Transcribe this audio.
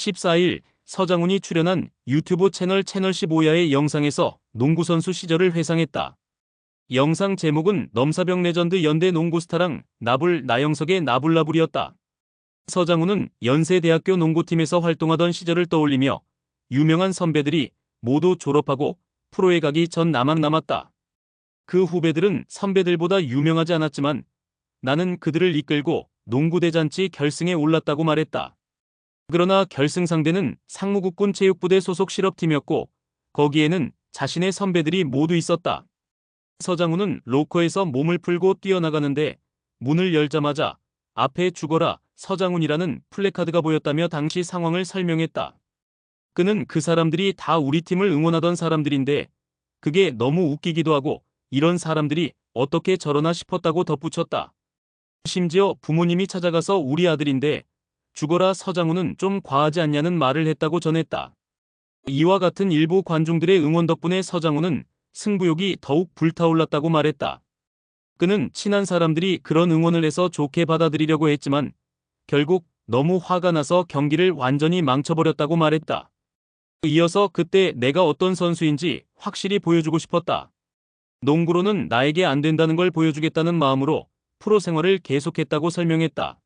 14일 서장훈이 출연한 유튜브 채널 채널 15야의 영상에서 농구선수 시절을 회상했다. 영상 제목은 넘사벽 레전드 연대 농구 스타랑 나불 나영석의 나불나불이었다. 서장훈은 연세대학교 농구팀에서 활동하던 시절을 떠올리며 유명한 선배들이 모두 졸업하고 프로에 가기 전 나만 남았다. 그 후배들은 선배들보다 유명하지 않았지만 나는 그들을 이끌고 농구대잔치 결승에 올랐다고 말했다. 그러나 결승 상대는 상무국군 체육부대 소속 실업팀이었고 거기에는 자신의 선배들이 모두 있었다. 서장훈은 로커에서 몸을 풀고 뛰어나가는데 문을 열자마자 앞에 죽어라 서장훈이라는 플래카드가 보였다며 당시 상황을 설명했다. 그는 그 사람들이 다 우리 팀을 응원하던 사람들인데 그게 너무 웃기기도 하고 이런 사람들이 어떻게 저러나 싶었다고 덧붙였다. 심지어 부모님이 찾아가서 우리 아들인데 죽어라 서장훈은 좀 과하지 않냐는 말을 했다고 전했다. 이와 같은 일부 관중들의 응원 덕분에 서장훈은 승부욕이 더욱 불타올랐다고 말했다. 그는 친한 사람들이 그런 응원을 해서 좋게 받아들이려고 했지만 결국 너무 화가 나서 경기를 완전히 망쳐버렸다고 말했다. 이어서 그때 내가 어떤 선수인지 확실히 보여주고 싶었다. 농구로는 나에게 안 된다는 걸 보여주겠다는 마음으로 프로 생활을 계속했다고 설명했다.